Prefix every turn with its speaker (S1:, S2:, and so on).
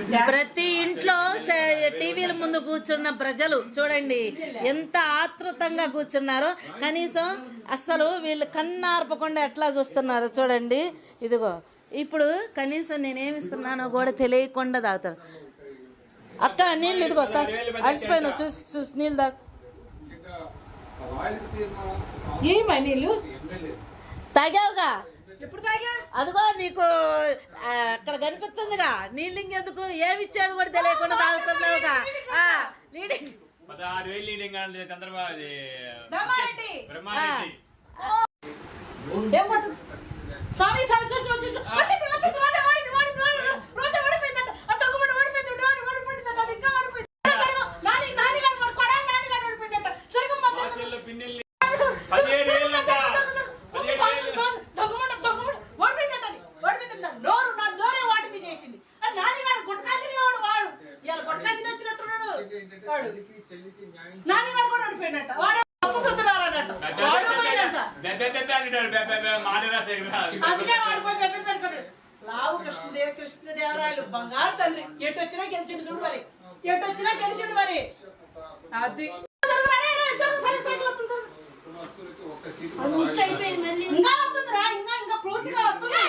S1: ప్రతి ఇంట్లో టీవీల ముందు కూర్చున్న ప్రజలు చూడండి ఎంత ఆతృతంగా కూర్చున్నారో. కనీసం అసలు వీళ్ళు కన్నార్పకుండా ఎట్లా చూస్తున్నారు చూడండి. ఇదిగో ఇప్పుడు కనీసం నేనేమిస్తున్నానో కూడా తెలియకుండా తాగుతాను అక్క నీళ్ళు ఇదిగో అలసిపోయినా చూసి చూసి నీళ్ళు తాగు.
S2: ఏమా నీళ్ళు?
S1: తాగావుగా?
S2: ఎప్పుడు తాగా?
S1: అదిగో నీకు కనిపిస్తుందిగా. నీళ్ళు ఇంకెందుకు ఏమి ఇచ్చేది కూడా తెలియకుండా తాగుతున్నావుగా ఆ, లీడింగ్
S3: పదహారు వేలు లీడింగ్ అంటే చంద్రబాబు
S2: బ్రహ్మారెడ్డి. స్వామి స్వామి చూసి వాడు నాని గారు కూడా ఓడిపోయిందంట వాడు వస్తున్నారు వాడు పోయినంట
S3: బెబ్బె బెబ్బె అంటాడు బెబ్బె బెబ్బె మాడిరా సేగరా
S2: అందుకే వాడుకొని పెట్టి పెట్టుకోడు లావు కృష్ణదేవ కృష్ణదేవరాయలు బంగారు తండ్రి ఎటు వచ్చినా గెలిచిండు చూడు మరి ఎటు వచ్చినా గెలిచిండు మరి అది ఇంకా వస్తుందిరా ఇంకా ఇంకా పూర్తిగా వస్తుంది